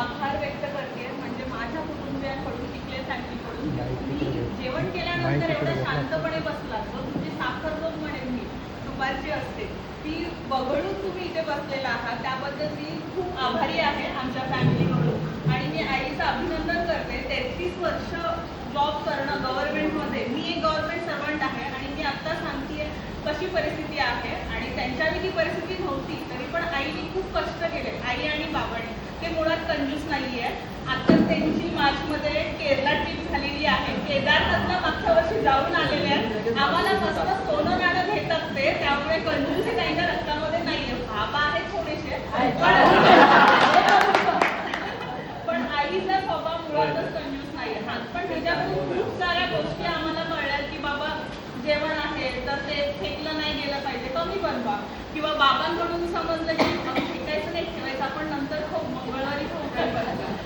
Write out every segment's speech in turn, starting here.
आभार व्यक्त करते. म्हणजे माझ्या कुटुंबियांकडून टिकले फॅमिलीकडून. जेवण केल्यानंतर एवढं शांतपणे बसला. जो तुमची साखर दोन म्हणेन मी दुपारची असते ती बघडून तुम्ही इथे बसलेला आहात. त्याबद्दल मी खूप आभारी आहे आमच्या फॅमिलीकडून. आणि मी आईचं अभिनंदन करते. अशी परिस्थिती आहे आणि त्यांच्यावी ती परिस्थिती नव्हती तरी पण आईने खूप कष्ट केले. आई आणि बाबाने. ते मुळात कंजूस नाहीये. आता त्यांची मार्चमध्ये केरला ट्रिप झालेली आहे. केदारनाथला मागच्या वर्षी जाऊन आलेले आहेत. आम्हाला मस्त सोनं नाणं घेतात ते त्यामुळे कंजूसी त्यांच्या रक्तामध्ये नाहीये. बाबा आहेत थोडेसे पण- पण आईचा स्वभाव मुळातच कंजूस नाही हा पण त्याच्याकडून खूप साऱ्या गोष्टी आम्हाला कळल्या की बाबा जेवण आहे तर ते फेकलं नाही गेलं पाहिजे. कमी बनवा किंवा बाबांकडून समजलं की फेकायचं नाही ठेवायचं. आपण नंतर खूप मंगळवारी खाऊ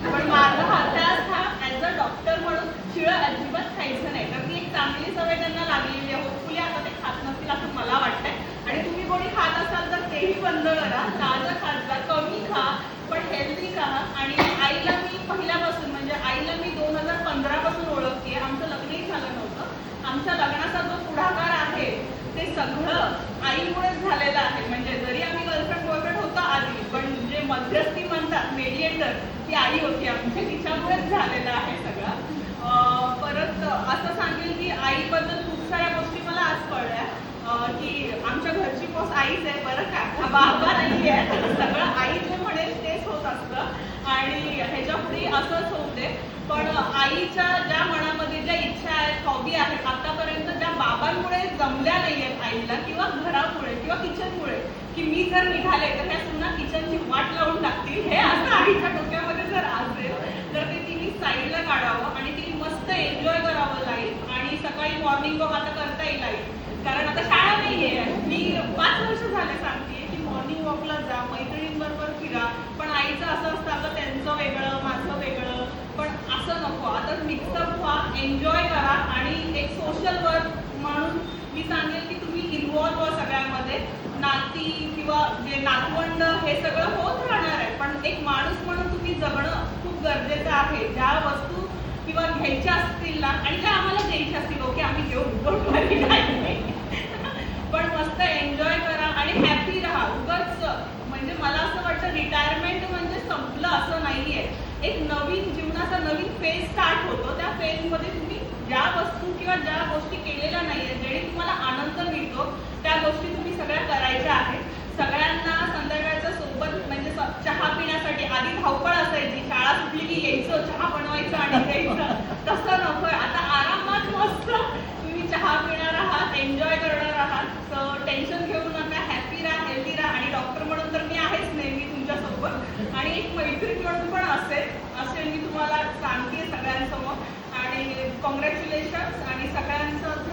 पण माझा हातात हा ॲज अ डॉक्टर म्हणून शिळं अजिबात खायचं नाही. तर ती एक चांगली सवय त्यांना लागलेली आहे. होपफुली आता ते खात नसतील असं मला वाटतंय. आणि तुम्ही कोणी खात असाल तर तेही बंद करा. ताजं खात जा कमी खा पण हेल्दी खा. आणि आईला मी पहिल्यापासून म्हणजे आईला मी दोन हजार पंधरापासून ओळखते आमचं लग्नही झालं नव्हतं आमच्या लग्नाचा जो पुढाकार आहे ते सगळं आईमुळेच झालेलं आहे म्हणजे जरी आम्ही गर्लफ्रेंड बॉयफ्रेंड होतो आधी पण जे मध्यस्थी म्हणतात मेडिएटर ती आई होती आमची तिच्यामुळेच झालेलं आहे सगळं अं, परत असं सांगेल की आईबद्दल खूप साऱ्या गोष्टी मला आज कळल्या अं, की आमच्या घरची पोस आईच आहे बरं का? बाबा नाही आहे सगळं आई जे म्हणेल तेच होत असतं. आणि ह्याच्या पुढे असंच होऊ दे. पण आईच्या ज्या मनामध्ये ज्या इच्छा आहेत हॉबी आहेत आतापर्यंत ज्या बाबांमुळे जमल्या नाही आहेत आईला किंवा घरामुळे किंवा किचनमुळे की मी जर निघाले तर ह्या पुन्हा किचनची वाट लावून टाकतील. हे असं आईच्या डोक्यामध्ये जर असेल तर ते तिने साईडला काढावं आणि तिने मस्त एन्जॉय करावं लाईफ आणि सकाळी मॉर्निंग वॉक आता करता येईल लाईफ कारण आता शाळा नाहीये. मी पाच वर्ष झाले सांगते की मॉर्निंग वॉकला जा मैत्रिणींबरोबर फिरा. पण आईचं असं असतं आता त्यांचं वेगळं माझं वेगळं. पण असं नको. आता मिक्सअप व्हा एन्जॉय करा आणि एक सोशल वर्क म्हणून मी सांगेल की तुम्ही इन्व्हॉल्व व्हा सगळ्यामध्ये. नाती किंवा जे नातवंड हे सगळं होत राहणार आहे. पण एक माणूस म्हणून तुम्ही जगणं खूप गरजेचं आहे. ज्या वस्तू किंवा घ्यायच्या असतील ना आणि त्या आम्हाला द्यायच्या असतील ओके आम्ही घेऊ नाही पण मस्त एन्जॉय करा आणि हॅपी राहा उगाच म्हणजे मला असं वाटतं रिटायरमेंट म्हणजे संपलं असं नाहीये. एक नवीन जीवनाचा नवीन फेज स्टार्ट होतो. त्या फेजमध्ये तुम्ही ज्या वस्तू किंवा ज्या गोष्टी केलेल्या नाहीये जेणे तुम्हाला आनंद मिळतो त्या गोष्टी तुम्ही सगळ्या करायच्या आहेत. सगळ्यांना संध्याकाळच्या सोबत म्हणजे चहा पिण्यासाठी आधी धावपळ असायची. शाळा सुटली की यायचं चहा बनवायचं आणि द्यायचं. तसं नकोय आता आरामात मस्त तुम्ही चहा पिणार आहात एन्जॉय करणार आहात सो टेन्शन घेऊ नका हॅपी राहा हेल्दी राहा आणि डॉक्टर म्हणून तर मी आहेच नेहमी तुमच्यासोबत आणि एक मैत्रीण म्हणून पण असेल असे मी तुम्हाला सांगते सगळ्यांसमोर. आणि कॉंग्रॅच्युलेशन्स आणि सगळ्यांचं